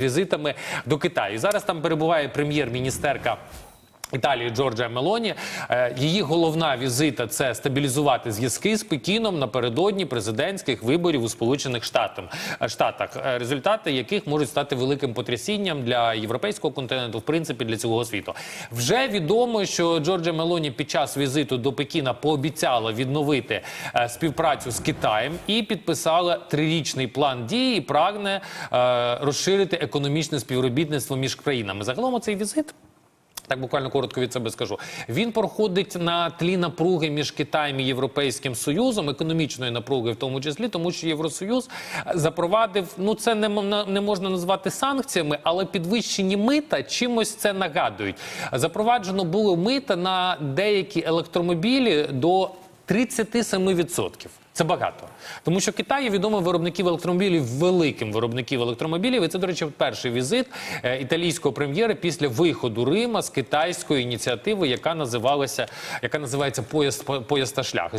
візитами до Китаю. Зараз там перебуває прем'єр-міністерка. Італії Джорджа Мелоні Е, її головна візита це стабілізувати зв'язки з Пекіном напередодні президентських виборів у Сполучених Штатах, Штатах, е, результати яких можуть стати великим потрясінням для європейського континенту, в принципі, для цілого світу. Вже відомо, що Джорджа Мелоні під час візиту до Пекіна пообіцяла відновити е, співпрацю з Китаєм і підписала трирічний план дії. і Прагне е, розширити економічне співробітництво між країнами. Загалом цей візит. Так буквально коротко від себе скажу. Він проходить на тлі напруги між Китаєм і Європейським Союзом, економічної напруги, в тому числі, тому що Євросоюз запровадив. Ну це не не можна назвати санкціями, але підвищені мита чимось це нагадують. Запроваджено було мита на деякі електромобілі до 37%. Це багато, тому що Китай є відомим виробників електромобілів, великим виробників електромобілів. І це, до речі, перший візит е, італійського прем'єра після виходу Рима з китайської ініціативи, яка називалася, яка називається поїзд поїзд та шлях.